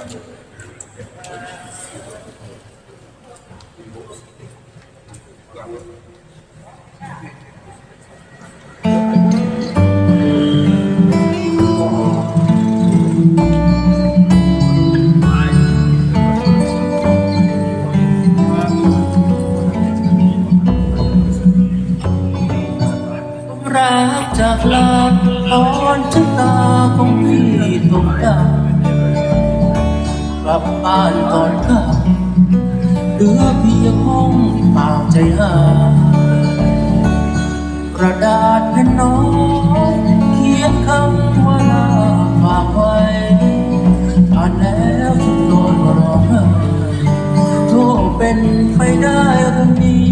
รักจากลาอ่อนชะตาของพี่ตกดา ลับบ้านก่อนกลับเหลือเพียงห้องเปล่าใจหากระดาษแผ่นน้อยเขียนคำว่าลาฝากไว้อ่านแล้วฉันนอนร้องไห้โทษเป็นไฟได้หรือนี้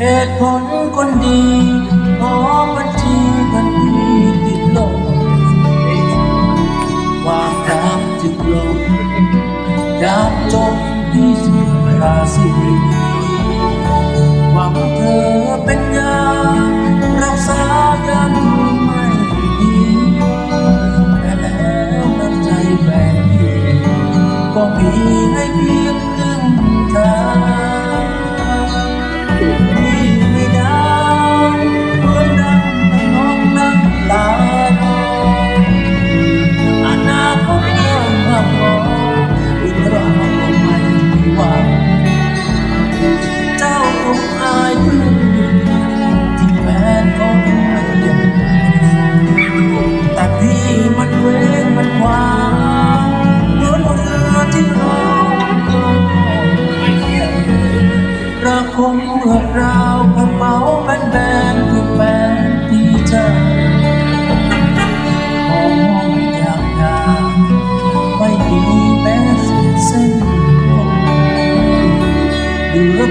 เหตุผลคนดี I don't believe me, I see. คงรวดราวกระเป๋าแบนๆคือแฟนที่เจอมองมองยาวยาวไม่มีแม้เส้นผมดูรถ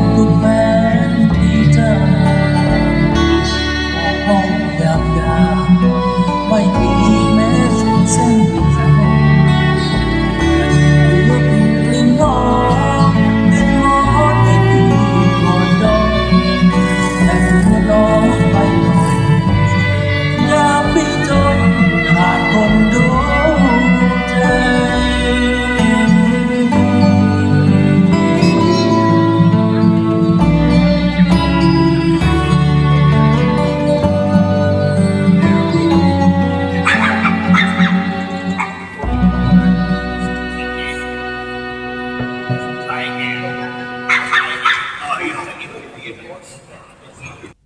find you.